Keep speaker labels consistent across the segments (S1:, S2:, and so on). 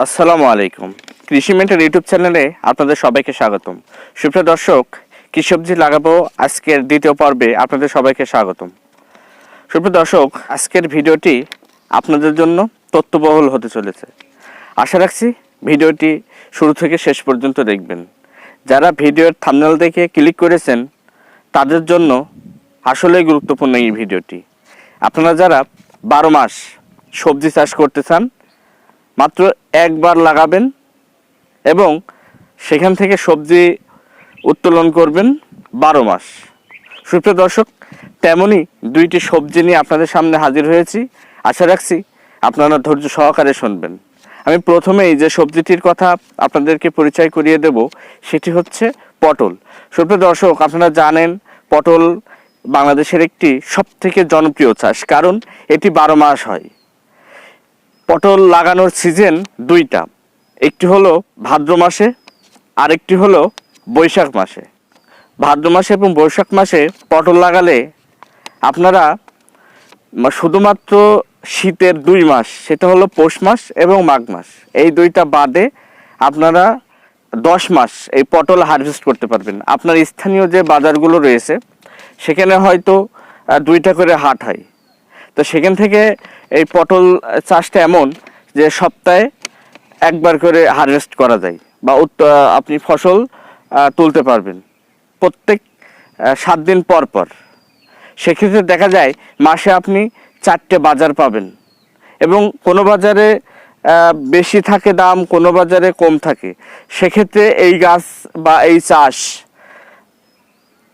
S1: আসসালামু আলাইকুম। কৃষি মেন্টার ইউটিউব চ্যানেলে আপনাদের সবাইকে স্বাগতম। সুপ্রিয় দর্শক, কি সবজি লাগাবো আজকের দ্বিতীয় পর্বে আপনাদের সবাইকে স্বাগতম। সুপ্রিয় দর্শক, আজকের ভিডিওটি আপনাদের জন্য তথ্যবহুল হতে চলেছে। আশা রাখছি ভিডিওটি শুরু থেকে শেষ পর্যন্ত দেখবেন। যারা ভিডিওর থামনেল দেখে ক্লিক করেছেন, তাদের জন্য আসলেই গুরুত্বপূর্ণ এই ভিডিওটি। আপনারা যারা বারো মাস সবজি চাষ করতে চান মাত্র একবার লাগাবেন এবং সেখান থেকে সবজি উত্তোলন করবেন বারো মাস। সুপ্রিয় দর্শক, তেমনই দুইটি সবজি নিয়ে আপনাদের সামনে হাজির হয়েছি। আশা রাখছি আপনারা ধৈর্য সহকারে শুনবেন। আমি প্রথমেই যে সবজিটির কথা আপনাদেরকে পরিচয় করিয়ে দেব, সেটি হচ্ছে পটল। সুপ্রিয় দর্শক, আপনারা জানেন পটল বাংলাদেশের একটি সবথেকে জনপ্রিয় চাষ, কারণ এটি বারো মাস হয়। পটল লাগানোর সিজন দুইটা। একটি হলো ভাদ্র মাসে, আরেকটি হলো বৈশাখ মাসে। ভাদ্র মাসে এবং বৈশাখ মাসে পটল লাগালে আপনারা শুধুমাত্র শীতের দুই মাস, সেটা হলো পৌষ মাস এবং মাঘ মাস, এই দুইটা বাদে আপনারা দশ মাস এই পটল হারভেস্ট করতে পারবেন। আপনার স্থানীয় যে বাজারগুলো রয়েছে, সেখানে হয়তো দুইটা করে হাট হয়। তো সেখান থেকে এই পটল চাষটা এমন যে সপ্তাহে একবার করে হারভেস্ট করা যায় বা আপনি ফসল তুলতে পারবেন। প্রত্যেক সাত দিন পর পর। সেক্ষেত্রে দেখা যায় মাসে আপনি চারটে বাজার পাবেন এবং কোনো বাজারে বেশি থাকে দাম, কোনো বাজারে কম থাকে। সেক্ষেত্রে এই গাছ বা এই চাষ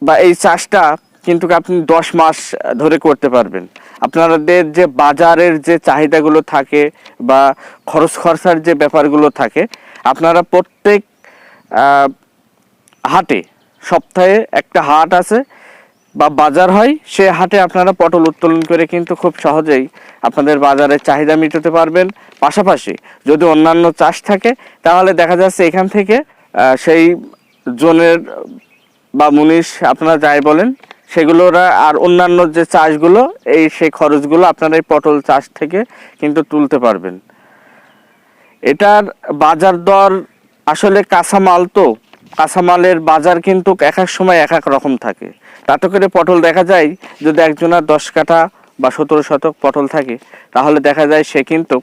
S1: বা এই চাষটা কিন্তু আপনি দশ মাস ধরে করতে পারবেন। আপনাদের যে বাজারের যে চাহিদাগুলো থাকে বা খরচ খরচার যে ব্যাপারগুলো থাকে, আপনারা প্রত্যেক হাটে সপ্তাহে একটা হাট আছে বা বাজার হয়, সে হাটে আপনারা পটল উত্তোলন করে কিন্তু খুব সহজেই আপনাদের বাজারের চাহিদা মেটাতে পারবেন। পাশাপাশি যদি অন্যান্য চাষ থাকে, তাহলে দেখা যাচ্ছে এখান থেকে সেই জোনের বা মুনিশ আপনারা যাই বলেন সেগুলোরা আর অন্যান্য যে চাষগুলো, এই সেই খরচগুলো আপনারা এই পটল চাষ থেকে কিন্তু তুলতে পারবেন। এটার বাজার দর আসলে কাঁচামাল তো, কাঁচামালের বাজার কিন্তু এক এক সময় এক এক রকম থাকে। তাতে করে পটল দেখা যায়, যদি একজনের দশ কাঠা বা সতেরো শতক পটল থাকে, তাহলে দেখা যায় সে কিন্তু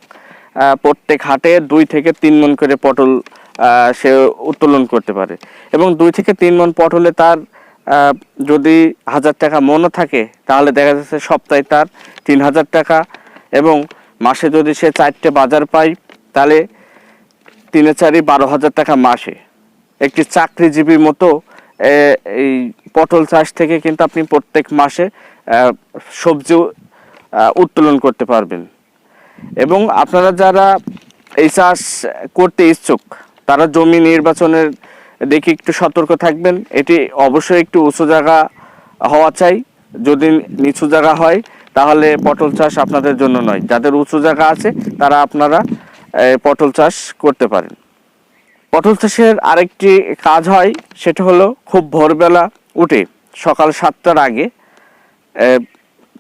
S1: প্রত্যেক হাটে দুই থেকে তিন মন করে পটল সে উত্তোলন করতে পারে। এবং দুই থেকে তিন মন পটলে তার যদি হাজার টাকা মনও থাকে, তাহলে দেখা যাচ্ছে সপ্তাহে তার তিন হাজার টাকা এবং মাসে যদি সে চারটে বাজার পায়, তাহলে তিনে চারি বারো হাজার টাকা মাসে। একটি চাকরিজীবীর মতো এই পটল চাষ থেকে কিন্তু আপনি প্রত্যেক মাসে সবজি উত্তোলন করতে পারবেন। এবং আপনারা যারা এই চাষ করতে ইচ্ছুক, তারা জমি নির্বাচনের দেখে একটু সতর্ক থাকবেন। এটি অবশ্যই একটু উঁচু জায়গা হওয়া চাই। যদি নিচু জায়গা হয়, তাহলে পটল চাষ আপনাদের জন্য নয়। যাদের উঁচু জায়গা আছে, তারা আপনারা পটল চাষ করতে পারেন। পটল চাষের আরেকটি কাজ হয়, সেটা হলো খুব ভোরবেলা উঠে, সকাল সাতটার আগে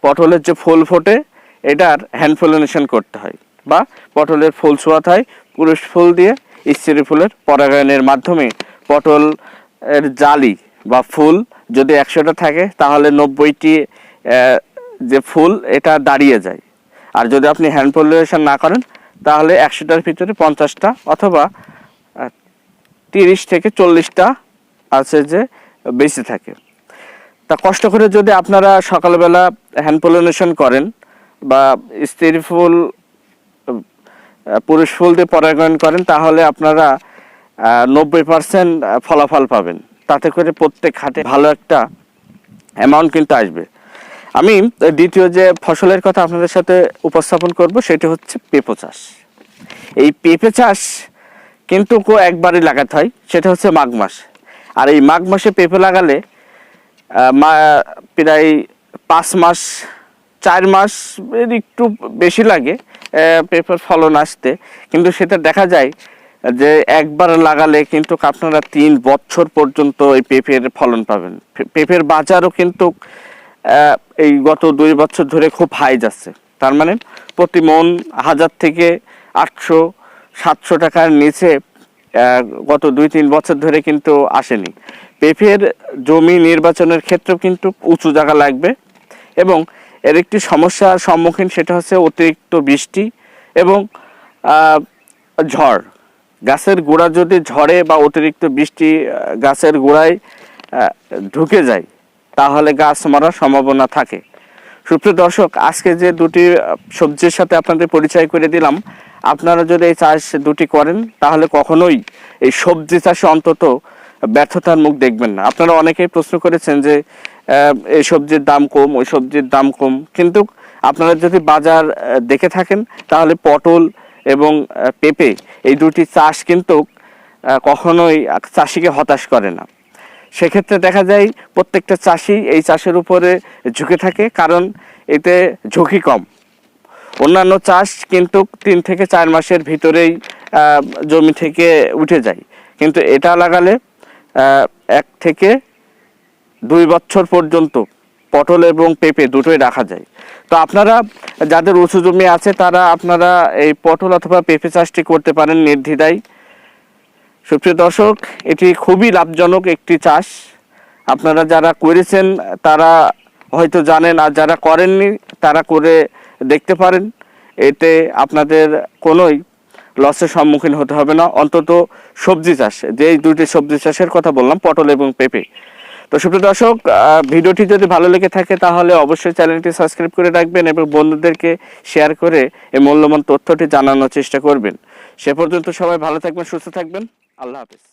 S1: পটলের যে ফুল ফোটে, এটার হ্যান্ড পলিনেশন করতে হয় বা পটলের ফুল ছোঁয়াতে হয়, পুরুষ ফুল দিয়ে স্ত্রী ফুলের পরাগায়নের মাধ্যমে পটল এর জালি বা ফুল যদি একশোটা থাকে, তাহলে নব্বইটি যে ফুল, এটা দাঁড়িয়ে যায়। আর যদি আপনি হ্যান্ড পলিনেশন না করেন, তাহলে একশোটার ভিতরে পঞ্চাশটা অথবা তিরিশ থেকে চল্লিশটা আছে যে বেঁচে থাকে। তা কষ্ট করে যদি আপনারা সকালবেলা হ্যান্ড পলিনেশন করেন বা স্ত্রী ফুল পুরুষ ফুল দিয়ে পরাগায়ন করেন, তাহলে আপনারা নব্বই পার্সেন্ট ফলাফল পাবেন। তাতে করে প্রত্যেক হাটে ভালো একটা অ্যামাউন্ট কিন্তু আসবে। আমি দ্বিতীয় যে ফসলের কথা আপনাদের সাথে উপস্থাপন করব, সেটি হচ্ছে পেঁপো চাষ। এই পেঁপে চাষ কিন্তু একবারই লাগাতে হয়, সেটা হচ্ছে মাঘ মাস। আর এই মাঘ মাসে পেঁপে লাগালে মা, প্রায় পাঁচ মাস, চার মাস একটু বেশি লাগে পেঁপের ফলন আসতে। কিন্তু সেটা দেখা যায় যে একবার লাগালে কিন্তু আপনারা তিন বছর পর্যন্ত এই পেঁপের ফলন পাবেন। পেঁপের বাজারও কিন্তু এই গত দুই বছর ধরে খুব হাই যাচ্ছে। তার মানে প্রতি মন হাজার থেকে আটশো, সাতশো টাকার নিচে গত দুই তিন বছর ধরে কিন্তু আসেনি। পেঁপের জমি নির্বাচনের ক্ষেত্রেও কিন্তু উঁচু জায়গা লাগবে এবং এর একটি সমস্যার সম্মুখীন সেটা হচ্ছে অতিরিক্ত বৃষ্টি এবং ঝড়। গাছের গোড়া যদি ঝড়ে বা অতিরিক্ত বৃষ্টি গাছের গোড়ায় ঢুকে যায়, তাহলে গাছ মারার সম্ভাবনা থাকে। সুপ্রিয় দর্শক, আজকে যে দুটি সবজির সাথে আপনাদের পরিচয় করে দিলাম, আপনারা যদি এই চাষ দুটি করেন, তাহলে কখনোই এই সবজি চাষে অন্তত ব্যর্থতার মুখ দেখবেন না। আপনারা অনেকেই প্রশ্ন করেছেন যে এই সবজির দাম কম, ওই সবজির দাম কম। কিন্তু আপনারা যদি বাজার দেখে থাকেন, তাহলে পটল এবং পেঁপে এই দুটি চাষ কিন্তু কখনোই চাষিকে হতাশ করে না। সেক্ষেত্রে দেখা যায় প্রত্যেকটা চাষি এই চাষের উপরে ঝুঁকে থাকে, কারণ এতে ঝুঁকি কম। অন্যান্য চাষ কিন্তু তিন থেকে চার মাসের ভিতরেই জমি থেকে উঠে যায়। কিন্তু এটা লাগালে এক থেকে দুই বছর পর্যন্ত পটল এবং পেঁপে দুটোই রাখা যায়। তো আপনারা যাদের উঁচু জমি আছে, তারা আপনারা এই পটল অথবা পেঁপে চাষটি করতে পারেন নির্দ্বিধায়। সুপ্রিয় দর্শক, এটি খুবই লাভজনক একটি চাষ। আপনারা যারা করেছেন, তারা হয়তো জানেন, আর যারা করেননি, তারা করে দেখতে পারেন। এতে আপনাদের কোনোই লসের সম্মুখীন হতে হবে না। অন্তত সবজি চাষ যে এই দুটি সবজি চাষের কথা বললাম, পটল এবং পেঁপে। তো সুপ্রিয় দর্শক ভিডিওটি যদি ভালো লেগে থাকে, তাহলে অবশ্যই চ্যানেলটি সাবস্ক্রাইব করে রাখবেন এবং বন্ধুদেরকে শেয়ার করে এই মূল্যবান তথ্যটি জানানোর চেষ্টা করবেন। সে পর্যন্ত সবাই ভালো থাকবেন, সুস্থ থাকবেন। আল্লাহ হাফিজ।